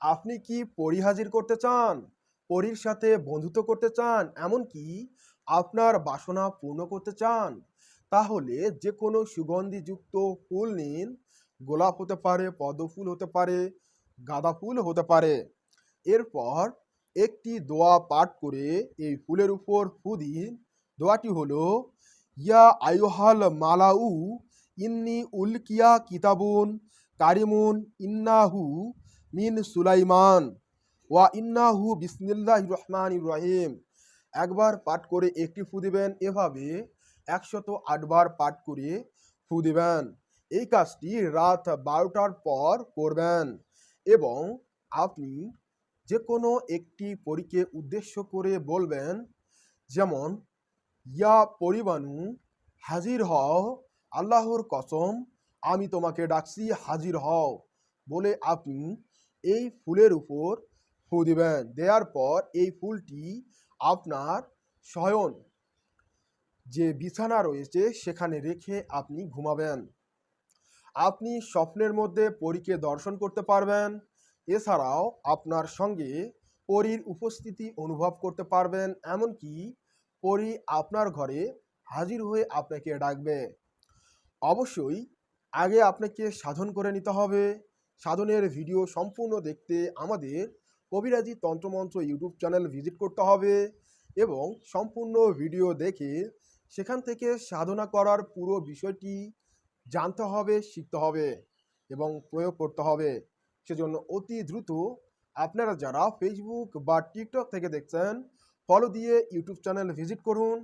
আপনি কি পরী হাজির করতে চান? পরীর সাথে বন্ধুত্ব করতে চান? এমনকি আপনার বাসনা পূর্ণ করতে চান? তাহলে যে কোনো সুগন্ধিযুক্ত ফুল নিন। গোলাপ হতে পারে, পদ্মফুল হতে পারে গাঁদা ফুল হতে পারে। এরপর একটি দোয়া পাঠ করে এই ফুলের উপর ফু দিন। দোয়াটি হলো, ইয়া আয়ুহাল মালাউ ইন্নি উলকিয়া কিতাবুন কারিমুন ইন্নাহু মিন সুলাইমান। ওয়া ইন্নাহু বিসমিল্লাহ রহমান রহিম। একবার পাঠ করে একটি ফু দিবেন, এভাবে একশত আটবার পাঠ করে ফু দিবেন। এই কাজটি রাত বারোটার পর করবেন এবং আপনি যে কোনো একটি পরীকে উদ্দেশ্য করে বলবেন, যেমন, ইয়া পরিবাণু হাজির হও, আল্লাহর কসম, আমি তোমাকে ডাকছি হাজির হও। বলে আপনি এই ফুলের উপর ফু দিবেন। দেওয়ার পর এই ফুলটি আপনার শয়ন যে বিছানা রয়েছে সেখানে রেখে আপনি ঘুমাবেন। আপনি স্বপ্নের মধ্যে পরীকে দর্শন করতে পারবেন। এছাড়াও আপনার সঙ্গে পরীর উপস্থিতি অনুভব করতে পারবেন। এমনকি পরী আপনার ঘরে হাজির হয়ে আপনাকে ডাকবে। অবশ্যই আগে আপনাকে সাধন করে নিতে হবে। সাধনের ভিডিও সম্পূর্ণ দেখতে আমাদের কবিরাজি তন্ত্রমন্ত্র ইউটিউব চ্যানেল ভিজিট করতে হবে এবং সম্পূর্ণ ভিডিও দেখে সেখান থেকে সাধনা করার পুরো বিষয়টি জানতে হবে, শিখতে হবে এবং প্রয়োগ করতে হবে। সেজন্য অতি দ্রুত আপনারা যারা ফেসবুক বা টিকটক থেকে দেখছেন ফলো দিয়ে ইউটিউব চ্যানেল ভিজিট করুন।